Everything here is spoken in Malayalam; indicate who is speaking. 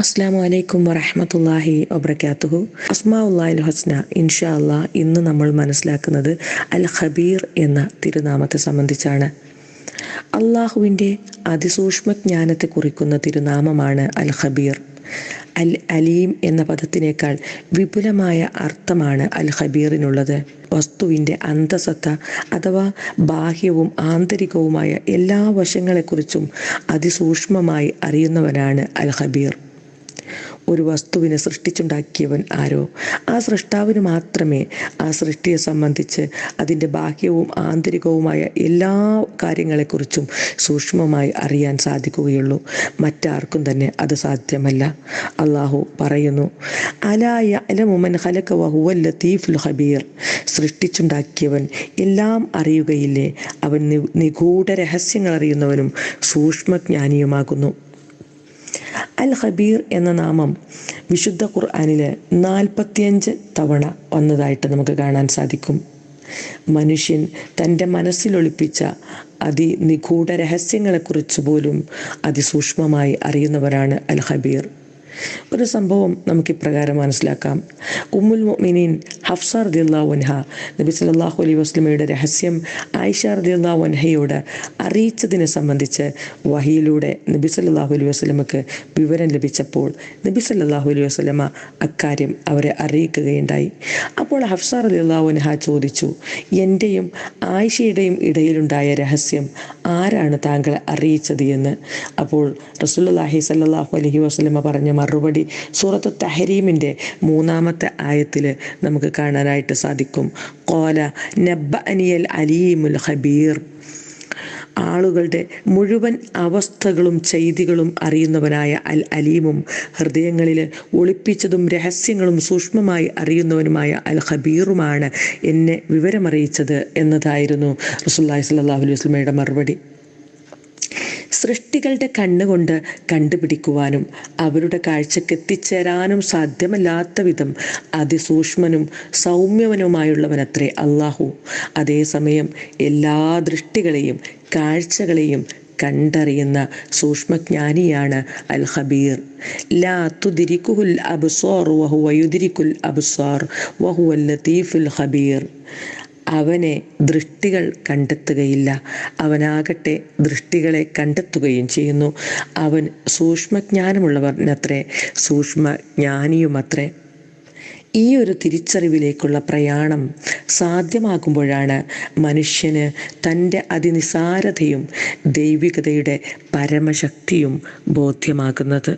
Speaker 1: അസ്സാം വലൈക്കും വറഹമത്തല്ലാഹി വബർക്കാത്തുഹു അസ്മാഉല്ലാഹിൽ ഹസ്ന ഇൻഷാ അല്ലാ ഇന്ന് നമ്മൾ മനസ്സിലാക്കുന്നത് അൽ ഖബീർ എന്ന തിരുനാമത്തെ സംബന്ധിച്ചാണ്. അള്ളാഹുവിന്റെ അതിസൂക്ഷ്മ ജ്ഞാനത്തെ കുറിക്കുന്ന തിരുനാമമാണ് അൽ ഖബീർ അൽ അലീം എന്ന പദത്തിനേക്കാൾ വിപുലമായ അർത്ഥമാണ് അൽ ഖബീറിനുള്ളത് വസ്തുവിന്റെ അന്തസത്ത അഥവാ ബാഹ്യവും ആന്തരികവുമായ എല്ലാ വശങ്ങളെക്കുറിച്ചും അതിസൂക്ഷ്മമായി അറിയുന്നവനാണ് അൽ ഖബീർ ഒരു വസ്തുവിനെ സൃഷ്ടിച്ചുണ്ടാക്കിയവൻ ആരോ? ആ സൃഷ്ടാവിന് മാത്രമേ ആ സൃഷ്ടിയെ സംബന്ധിച്ച് അതിന്റെ ബാഹ്യവും ആന്തരികവുമായ എല്ലാ കാര്യങ്ങളെക്കുറിച്ചും സൂക്ഷ്മമായി അറിയാൻ സാധിക്കുകയുള്ളൂ. മറ്റാർക്കും തന്നെ അത് സാധ്യമല്ല. അള്ളാഹു പറയുന്നു അലായ അലമുമൻ ഹലക വഹുവൽ ലത്തീഫുൽ ഹബീർ സൃഷ്ടിച്ചുണ്ടാക്കിയവൻ എല്ലാം അറിയുകയില്ലേ? അവൻ നിഗൂഢ രഹസ്യങ്ങൾ അറിയുന്നവനും സൂക്ഷ്മജ്ഞാനിയുമാകുന്നു. അൽ ഖബീർ എന്ന നാമം വിശുദ്ധ ഖുർആാനിൽ നാൽപ്പത്തിയഞ്ച് തവണ വന്നതായിട്ട് നമുക്ക് കാണാൻ സാധിക്കും. മനുഷ്യൻ തന്റെ മനസ്സിലൊളിപ്പിച്ച അതിനിഗൂഢ രഹസ്യങ്ങളെക്കുറിച്ച് പോലും അതിസൂക്ഷ്മമായി അറിയുന്നവരാണ് അൽ ഖബീർ ഒരു സംഭവം നമുക്ക് ഇപ്രകാരം മനസ്സിലാക്കാം. ഉമ്മുൽ മൊമിനീൻ ഹഫ്സ റദിയുള്ള വൻഹ നബി സല്ലാഹു അലൈഹി വസ്ലമയുടെ രഹസ്യം ആയിഷ റദിയുള്ള വൻഹയോട് അറിയിച്ചതിനെ സംബന്ധിച്ച് വഹിയിലൂടെ നബി സല്ലാഹു അലൈഹി വസ്ലമക്ക് വിവരം ലഭിച്ചപ്പോൾ നബി സല്ലാഹു അലൈഹി വസ്ലമ അക്കാര്യം അവരെ അറിയിക്കുകയുണ്ടായി. അപ്പോൾ ഹഫ്സ റദിയുള്ള വൻഹ ചോദിച്ചു എന്റെയും ആയിഷയുടെയും ഇടയിലുണ്ടായ രഹസ്യം ആരാണ് താങ്കൾ അറിയിച്ചത് എന്ന്? അപ്പോൾ റസൂലുള്ളാഹി സല്ലാഹു അലഹി വസ്ലമ പറഞ്ഞ മറുപടി. സൂറത്ത് തഹരീമിന്റെ മൂന്നാമത്തെ ആയത്തിൽ നമുക്ക് കാണാനായിട്ട് സാധിക്കും. കോല നബ്ബ അനിയൽ അലീമുൽ ഹബീർ ആളുകളുടെ മുഴുവൻ അവസ്ഥകളും ചെയ്തികളും അറിയുന്നവനായ അൽ അലീമും ഹൃദയങ്ങളിൽ ഒളിപ്പിച്ചതും രഹസ്യങ്ങളും സൂക്ഷ്മമായി അറിയുന്നവനുമായ അൽ ഹബീറുമാണ് എന്നെ വിവരമറിയിച്ചത് എന്നതായിരുന്നു റസുല്ലാഹി സ്വല്ലല്ലാഹു അലൈഹി വസ്ലമയുടെ മറുപടി. സൃഷ്ടികളുടെ കണ്ണുകൊണ്ട് കണ്ടുപിടിക്കുവാനും അവരുടെ കാഴ്ചക്ക് എത്തിച്ചേരാനും സാധ്യമല്ലാത്ത വിധം അതിസൂക്ഷ്മനും സൗമ്യവനുമായുള്ളവനത്രേ അള്ളാഹു അതേസമയം എല്ലാ ദൃഷ്ടികളെയും കാഴ്ചകളെയും കണ്ടറിയുന്ന സൂക്ഷ്മജ്ഞാനിയാണ് അൽ ഖബീർ ലാ തുദിരിക്കുൽ അബ്സാർ വഹുവ യുദിരിക്കുൽ അബ്സാർ വഹുവൽ ലത്തീഫുൽ ഖബീർ. അവനെ ദൃഷ്ടികൾ കണ്ടെത്തുകയില്ല. അവനാകട്ടെ ദൃഷ്ടികളെ കണ്ടെത്തുകയും ചെയ്യുന്നു. അവൻ സൂക്ഷ്മജ്ഞാനമുള്ളവനത്രേ സൂക്ഷ്മജ്ഞാനിയുമത്രേ. ഈ ഒരു തിരിച്ചറിവിലേക്കുള്ള പ്രയാണം സാധ്യമാകുമ്പോഴാണ് മനുഷ്യന് തന്റെ അതിനിസാരതയും ദൈവികതയുടെ പരമശക്തിയും ബോധ്യമാകുന്നത്.